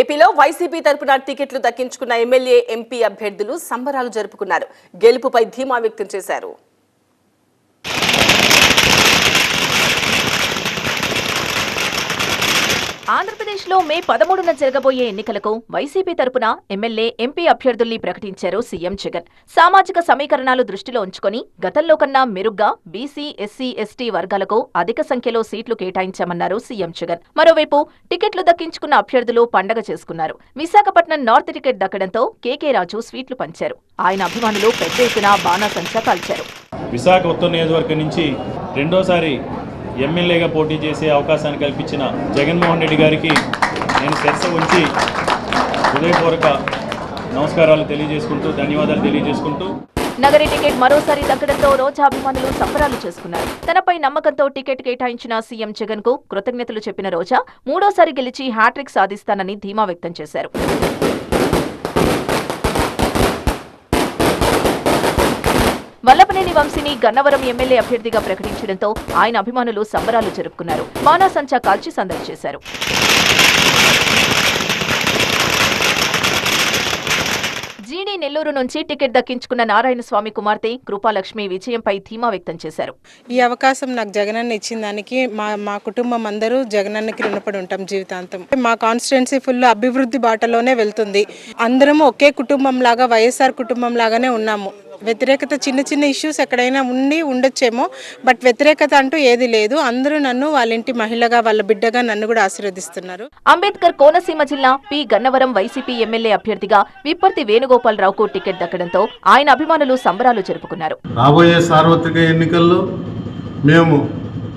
ఏపీలో వైసీపీ తరపున టికెట్లు దక్కించుకున్న ఎమ్మెల్యే ఎంపీ అభ్యర్థులు సంబరాలు జరుపుకున్నారు. గెలుపుపై ధీమా వ్యక్తం చేశారు. ఆంధ్రప్రదేశ్లో మే పదమూడున జరగబోయే ఎన్నికలకు వైసీపీ తరపున ఎమ్మెల్యే ఎంపీ అభ్యర్థుల్ని ప్రకటించారు సీఎం జగన్. సామాజిక సమీకరణాలు దృష్టిలో ఉంచుకొని గతంలో కన్నా మెరుగ్గా బీసీ ఎస్సీ ఎస్టీ వర్గాలకు అధిక సంఖ్యలో సీట్లు కేటాయించామన్నారు సీఎం జగన్. మరోవైపు టికెట్లు దక్కించుకున్న అభ్యర్థులు పండగ చేసుకున్నారు. విశాఖపట్నం నార్త్ టికెట్ దక్కడంతో కేకే రాజు స్వీట్లు పంచారు. ఆయన అభిమానులు పెద్ద ఎత్తున బాణాసంచా కాల్చారు. విశాఖ ఉత్తర నియోజకవర్గం నుంచి రెండోసారి ఎమ్మెల్యేగా పోటీ చేసే అవకాశాన్ని కల్పించిన జగన్మోహన్ రెడ్డి గారికి నేను శిరస ఉంచి హృదయపూర్వక నమస్కారాలు తెలియజేసుకుంటూ ధన్యవాదాలు తెలియజేసుకుంటూ నగరి టికెట్ మరోసారి దక్కడంతో రోజా అభిమానులు సంబరాలు చేసుకున్నారు. తనపై నమ్మకంతో టికెట్ కేటాయించిన సీఎం జగన్కు కృతజ్ఞతలు చెప్పిన రోజా మూడోసారి గెలిచి హ్యాట్రిక్ సాధిస్తానని ధీమా వ్యక్తం చేశారు. వల్లభనేని వంశీని గన్నవరం ఎమ్మెల్యే అభ్యర్థిగా ప్రకటించడంతో ఆయన అభిమానులు సంబరాలు జరుపుకున్నారు. బాణాసంచా కాల్చి సందడి చేశారు. జీడీ నెల్లూరు నుంచి టికెట్ దక్కించుకున్న నారాయణస్వామి కుమార్తె కృపాలక్ష్మి విజయంపై ధీమా వ్యక్తం చేశారు. ఈ అవకాశం నాకు జగనన్న ఇచ్చిన దానికి మా మా కుటుంబం అందరూ జగనన్నకి రుణపడి ఉంటాం జీవితాంతం. మా కాన్స్టిట్యున్సీ ఫుల్ అభివృద్ధి బాటలోనే వెళ్తుంది. అందరం ఒకే కుటుంబం లాగా వైఎస్ఆర్ కుటుంబం లాగానే ఉన్నాము. వ్యతిరేకత చిన్న చిన్న ఇష్యూస్ ఎక్కడైనా ఉండి ఉండొచ్చేమో బట్ వ్యతిరేకత అంటూ ఏది లేదు. అందరూ నన్ను వాళ్ళ ఇంటి మహిళగా వాళ్ళ బిడ్డగా నన్ను కూడా ఆశీర్వదిస్తున్నారు. అంబేద్కర్ కోనసీమ జిల్లా పి. గన్నవరం వైసీపీ ఎమ్మెల్యే అభ్యర్థిగా విప్పర్తి వేణుగోపాలరావుకు టికెట్ దక్కడంతో ఆయన అభిమానులు సంబరాలు జరుపుకున్నారు. రాబోయే సార్వత్రిక ఎన్నికల్లో మేము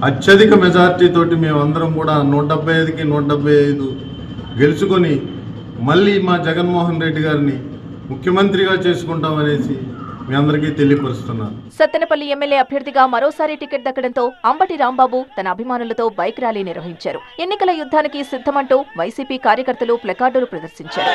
అత్యధిక మెజార్టీ తోటి మేమందరం కూడా నూట డెబ్బై ఐదుకి నూట డెబ్బై ఐదు గెలుచుకొని మళ్ళీ మా జగన్మోహన్ రెడ్డి గారిని ముఖ్యమంత్రిగా చేసుకుంటామనేసి మీ అందరికీ తెలియపరుస్తున్నాను. సత్తెనపల్లి ఎమ్మెల్యే అభ్యర్థిగా మరోసారి టికెట్ దక్కడంతో అంబటి రాంబాబు తన అభిమానులతో బైక్ ర్యాలీ నిర్వహించారు. ఎన్నికల యుద్ధానికి సిద్ధమంటూ వైసీపీ కార్యకర్తలు ప్లకార్డులు ప్రదర్శించారు.